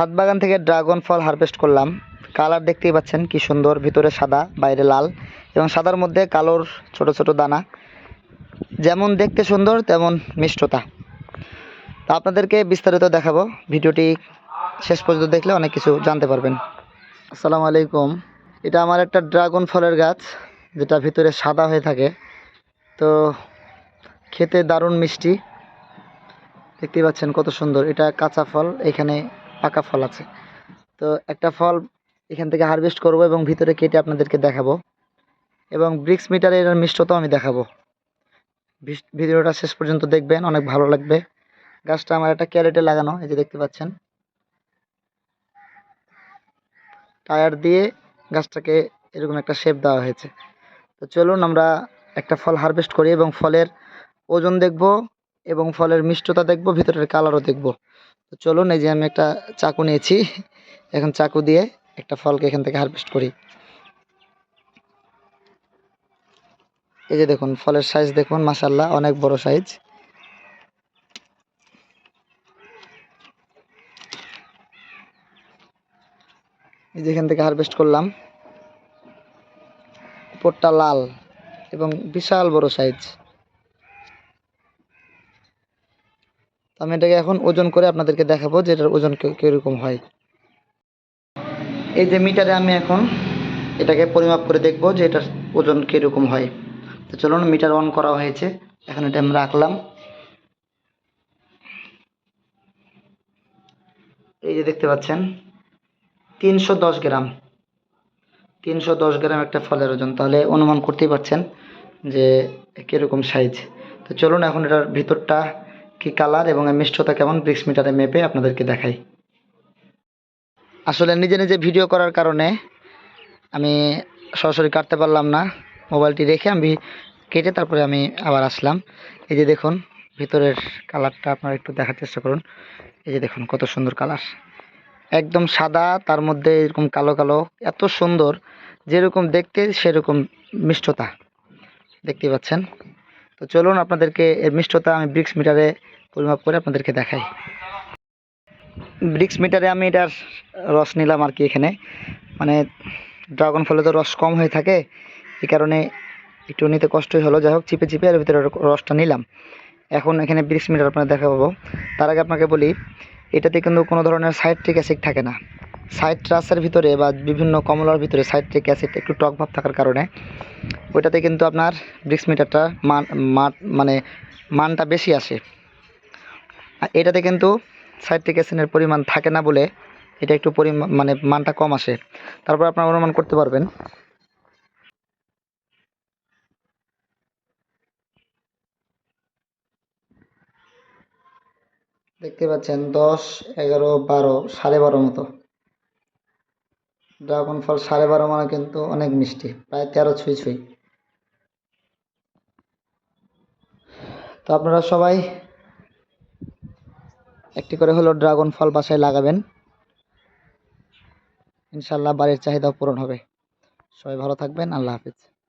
ছাদ বাগান থেকে ড্রাগন ফল হারভেস্ট করলাম। কালার দেখতেই পাচ্ছেন কি সুন্দর, ভিতরে সাদা, বাইরে লাল এবং সাদার মধ্যে কালোর ছোট ছোট দানা। যেমন দেখতে সুন্দর, তেমন মিষ্টতা। তা আপনাদেরকে বিস্তারিত দেখাবো। ভিডিওটি শেষ পর্যন্ত দেখলে অনেক কিছু জানতে পারবেন। আসসালামু আলাইকুম। এটা আমার একটা ড্রাগন ফলের গাছ, যেটা ভিতরে সাদা হয়ে থাকে। তো খেতে দারুণ মিষ্টি। দেখতেই পাচ্ছেন কত সুন্দর। এটা কাঁচা ফল, এখানে পাকা ফল আছে। তো একটা ফল এখান থেকে হারভেস্ট করব এবং ভিতরে কেটে আপনাদেরকে দেখাবো। এবং ব্রিক্স মিটারে এর মিষ্টতাও আমি দেখাবো। ভিডিওটা শেষ পর্যন্ত দেখবেন, অনেক ভালো লাগবে। গাছটা আমার একটা ক্যারেটে লাগানো, এই যে দেখতে পাচ্ছেন। টায়ার দিয়ে গাছটাকে এরকম একটা শেপ দেওয়া হয়েছে। তো চলুন আমরা একটা ফল হারভেস্ট করি এবং ফলের ওজন দেখব এবং ফলের মিষ্টতা দেখব, ভিতরের কালারও দেখব। তো চলুন, এই যে আমি একটা চাকু নিয়েছি। এখন চাকু দিয়ে একটা ফলকে এখান থেকে হারভেস্ট করি। এই যে দেখুন, ফলের সাইজ দেখুন মাসাল্লাহ অনেক বড় সাইজ এই যে এখান থেকে হারভেস্ট করলাম। উপরটা লাল এবং বিশাল বড় সাইজ আমি এটাকে এখন ওজন করে আপনাদেরকে দেখাবো যে এটার ওজন কীরকম হয়। এই যে মিটারে আমি এখন এটাকে পরিমাপ করে দেখব যে এটার ওজন কীরকম হয়। তো চলুন মিটার অন করা হয়েছে। এখন এটা আমি রাখলাম এই যে দেখতে পাচ্ছেন, তিনশো দশ গ্রাম। তিনশো দশ গ্রাম একটা ফলের ওজন। তাহলে অনুমান করতেই পারছেন যে কীরকম সাইজ তো চলুন এখন এটার ভিতরটা কি কালার এবং এর মিষ্টতা কেমন? ব্রিক্স মিটারে মেপে আপনাদেরকে দেখাই। আসলে নিজে নিজে ভিডিও করার কারণে আমি সরাসরি কাটতে পারলাম না। মোবাইলটি রেখে আমি কেটে তারপরে আমি আবার আসলাম। এই যে দেখুন, ভিতরের কালারটা আপনারা একটু দেখার চেষ্টা করুন। এই যে দেখুন, কত সুন্দর কালার। একদম সাদা, তার মধ্যে এরকম কালো কালো, এত সুন্দর। যেরকম দেখতে সেরকম মিষ্টতা। দেখতে পাচ্ছেন? তো চলুন আপনাদেরকে এর মিষ্টতা আমি ব্রিক্স মিটারে পরিমাপ করে আপনাদেরকে দেখাই। ব্রিক্স মিটারে আমি এটার রস নিলাম আর কি এখানে। মানে ড্রাগন ফলে তো রস কম হয়ে থাকে, এই কারণে একটু নিতে কষ্টই হলো। যাই হোক, চিপে চিপে এর ভিতরে রসটা নিলাম। এখন এখানে ব্রিক্স মিটার আপনার দেখাবো। তার আগে আপনাকে বলি, এটাতে কিন্তু কোনো ধরনের সাইট্রিক অ্যাসিড থাকে না। সাইট্রাসের ভিতরে বা বিভিন্ন কমলার ভিতরে সাইট্রিক অ্যাসিড একটু টক ভাব থাকার কারণে, ওইটাতে কিন্তু আপনার ব্রিক্স মিটারটা মান মান- মানে মানটা বেশি আসে। এটাতে কিন্তু সাইট্রিক অ্যাসিডের পরিমাণ থাকে না বলে এটা একটু পরিমাণ মানে মানটা কম আসে। তারপর আপনারা অনুমান করতে পারবেন। দেখতে পাচ্ছেন, দশ, এগারো, বারো, সাড়ে বারো মতো। ড্রাগন ফল সাড়ে বারো মানে কিন্তু অনেক মিষ্টি, প্রায় তেরো ছুঁই ছুঁই। তো আপনারা সবাই একটি করে হলো ড্রাগন ফল বাসায় লাগাবেন। ইনশাল্লাহ বাড়ির চাহিদা পূরণ হবে। সবাই ভালো থাকবেন, আল্লাহ হাফিজ।